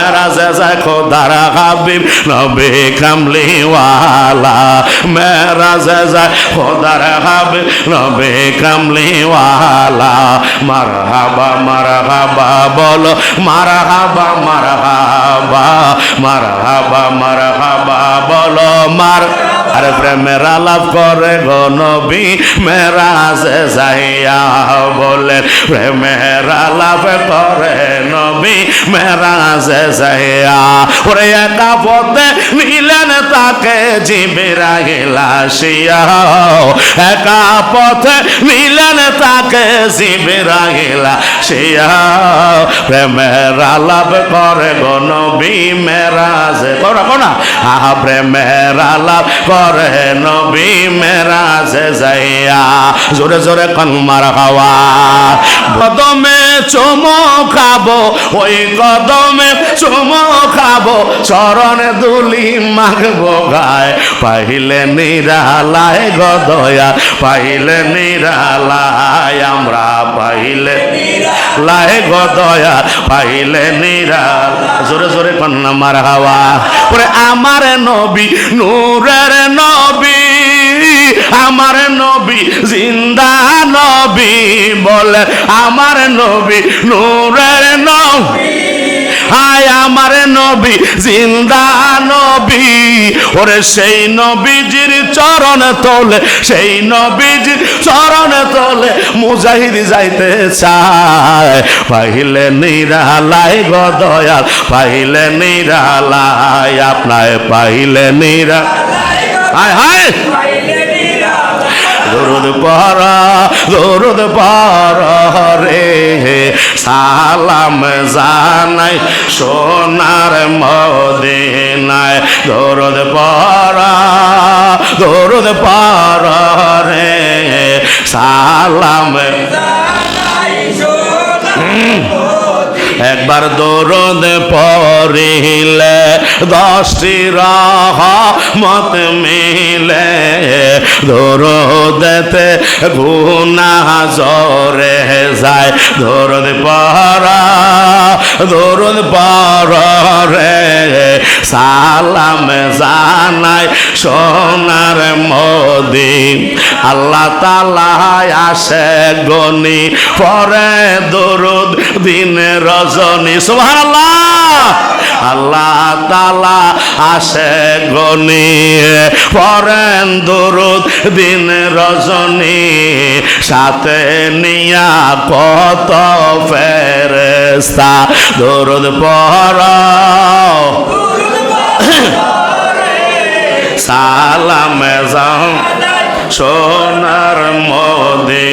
মেরাজে যায় খোদার হাবিব, নবী কামলিওয়ালা। মেরাজে যায় খোদার হাবিব, নবী কামলিওয়ালা। মারহাবা মারহাবা বলো, মারহাবা মারহাবা। মারহাবা মারহাবা বলো, মার আরে প্রেমের আলাপ করে গো নবী মেরাজে যাইয়া বলে, প্রেমের আলাপ করে নবী মেরাজে যাইয়া। ওরে একা পথে নিলেন তাকে জিবিরা গেলাসিয়া একা পথে নিলেন তাকে জিবিরা গেলাসিয়া প্রেমের আলাপ করে গো নবী মেরাজে কোনা কোনা আহা, প্রেমের আলাপ করে নবী মেরাজে যাইয়া জোরে জোরে কনমার খাওয়া কদমে চুমো খাব, ওই কদমে চুমো খাব, চরণে দুলি মাখবো গায়। পাইলে নিরালায় গদয়া পাইলে নিরালায়, আমরা পাইলে লাই গদয়া পাইলে নিরাল। জোরে জোরে কন্যা মার হাওয়া। ওরে আমার নবী, নূরের নবী, আমার নবী, জিন্দা নবী বলে, আমার নবী, নূরের নবী। নবী, জিন্দা নবী, ওরে সেই নবীজির চরণ তোলে, সেই নবীজির চরণ তোলে মুজাহিদ যাইতে চায়। পাইলে নিরালাই গদয়াল পাইলে নিরালাই আপনায় পাইলে নিরা হায় হায়! দরুদ পরা দরুদ পরা রে। সালাম জানাই সোনার মদিনায়। দরুদ পরা দরুদ পরা রে। সালাম। একবার দৌড়দ পড়িলে দশটি রহমত মিলে দৌড়দেতে গুনা জরে যায়। দৌড়দ পড়া দৌড়দ পড় রে সালাম জানাই সোনার মোদিন আল্লাহ তালা আসে গনি, পরে দরুদ দিন রজনী। সুবহানাল্লাহ! আল্লাহ তালা আসে গনি পরেন দরুদ দিন রজনী, সাথে নিয়া কত ফেরেস্তা দরুদ পর সালাম সোনার মদে।